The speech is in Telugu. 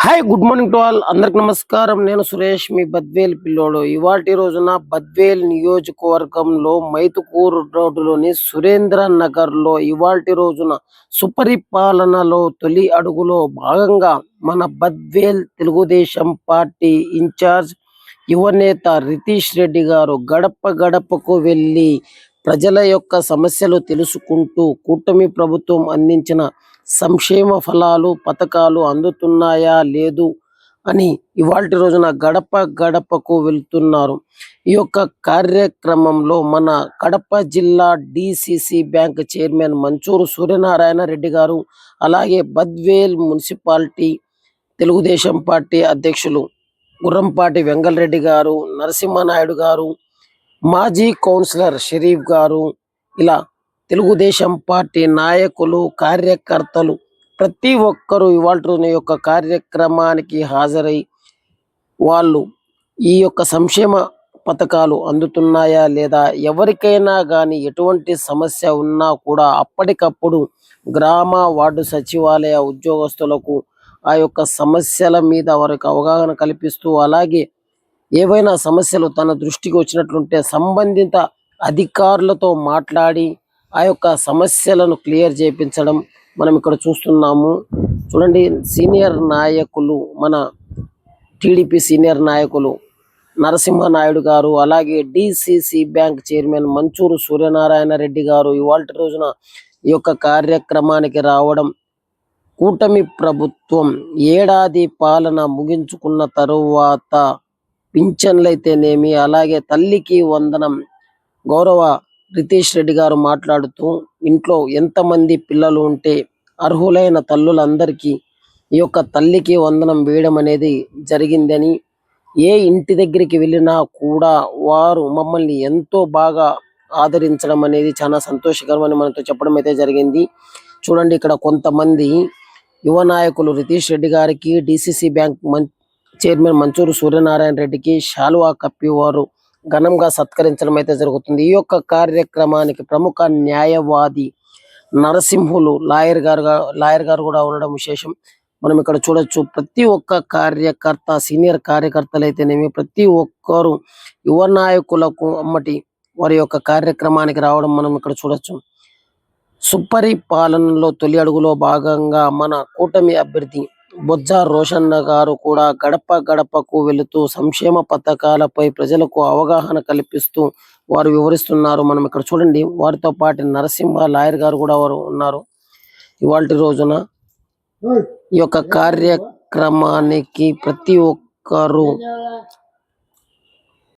Hi good morning to all అందరికి నమస్కారం. నేను సురేష్ మీ బద్వేల్ పిల్లోడు. ఇవాటి రోజున బద్వేల్ నియోజకవర్గంలో మైతుకూరు రోడ్డులోని సురేంద్ర నగర్లో ఇవాటి రోజున సుపరిపాలనలో తొలి అడుగులో భాగంగా మన బద్వేల్ తెలుగుదేశం పార్టీ ఇన్ఛార్జ్ యువనేత రితీష్ రెడ్డి గారు గడప గడపకు వెళ్ళి ప్రజల యొక్క సమస్యలు తెలుసుకుంటూ కూటమి ప్రభుత్వం అందించిన సంక్షేమ ఫలాలు పథకాలు అందుతున్నాయా లేదు అని ఇవాళ రోజున గడప గడపకు వెళ్తున్నారు. ఈ యొక్క కార్యక్రమంలో మన కడప జిల్లా DCC bank chairman Manchuru Suryanarayana Reddy garu అలాగే బద్వేల్ మున్సిపాలిటీ తెలుగుదేశం పార్టీ అధ్యక్షులు గుర్రంపాటి వెంగళరెడ్డి గారు నరసింహనాయుడు గారు మాజీ కౌన్సిలర్ షరీఫ్ గారు ఇలా తెలుగుదేశం పార్టీ నాయకులు కార్యకర్తలు ప్రతి ఒక్కరూ ఇవాళ యొక్క కార్యక్రమానికి హాజరై వాళ్ళు ఈ యొక్క సంక్షేమ పథకాలు అందుతున్నాయా లేదా ఎవరికైనా కానీ ఎటువంటి సమస్య ఉన్నా కూడా అప్పటికప్పుడు గ్రామ వార్డు సచివాలయ ఉద్యోగస్తులకు ఆ యొక్క సమస్యల మీద వారికి అవగాహన కల్పిస్తూ అలాగే ఏవైనా సమస్యలు తన దృష్టికి వచ్చినట్లుంటే సంబంధిత అధికారులతో మాట్లాడి ఆ యొక్క సమస్యలను క్లియర్ చేయించడం మనం ఇక్కడ చూస్తున్నాము. చూడండి సీనియర్ నాయకులు మన టీడీపీ సీనియర్ నాయకులు నరసింహ నాయుడు గారు అలాగే DCC bank chairman Manchuru Suryanarayana Reddy garu ఇవాళ రోజున ఈ యొక్క కార్యక్రమానికి రావడం కూటమి ప్రభుత్వం ఏడాది పాలన ముగించుకున్న తరువాత పింఛన్లైతేనేమి అలాగే తల్లికి వందనం గౌరవ రితేష్ రెడ్డి గారు మాట్లాడుతూ ఇంట్లో ఎంతమంది పిల్లలు ఉంటే అర్హులైన తల్లులందరికీ ఈ యొక్క తల్లికి వందనం వేయడం అనేది జరిగిందని ఏ ఇంటి దగ్గరికి వెళ్ళినా కూడా వారు మమ్మల్ని ఎంతో బాగా ఆదరించడం అనేది చాలా సంతోషకరమని మనతో చెప్పడం అయితే జరిగింది. చూడండి ఇక్కడ కొంతమంది యువ నాయకులు రితీష్ రెడ్డి గారికి డిసిసి బ్యాంక్ మం చైర్మన్ మంచూరు సూర్యనారాయణ రెడ్డికి శాలువా కప్పి వారు ఘనంగా సత్కరించడం అయితే జరుగుతుంది. ఈ యొక్క కార్యక్రమానికి ప్రముఖ న్యాయవాది నరసింహులు లాయర్ గారు లాయర్ గారు కూడా ఉండడం విశేషం. మనం ఇక్కడ చూడొచ్చు ప్రతి ఒక్క కార్యకర్త సీనియర్ కార్యకర్తలు అయితేనేమి ప్రతి ఒక్కరు యువ నాయకులకు అమ్మటి వారి యొక్క కార్యక్రమానికి రావడం మనం ఇక్కడ చూడొచ్చు. సుపరిపాలనలో తొలి అడుగులో భాగంగా మన కూటమి అభ్యర్థి బొజ్జ రోషన్న గారు కూడా గడప గడపకు వెళుతూ సంక్షేమ పథకాలపై ప్రజలకు అవగాహన కల్పిస్తూ వారు వివరిస్తున్నారు. మనం ఇక్కడ చూడండి వారితో పాటు నరసింహ లాయర్ గారు కూడా వారు ఉన్నారు. ఇవాళ రోజున ఈ యొక్క కార్యక్రమానికి ప్రతి ఒక్కరు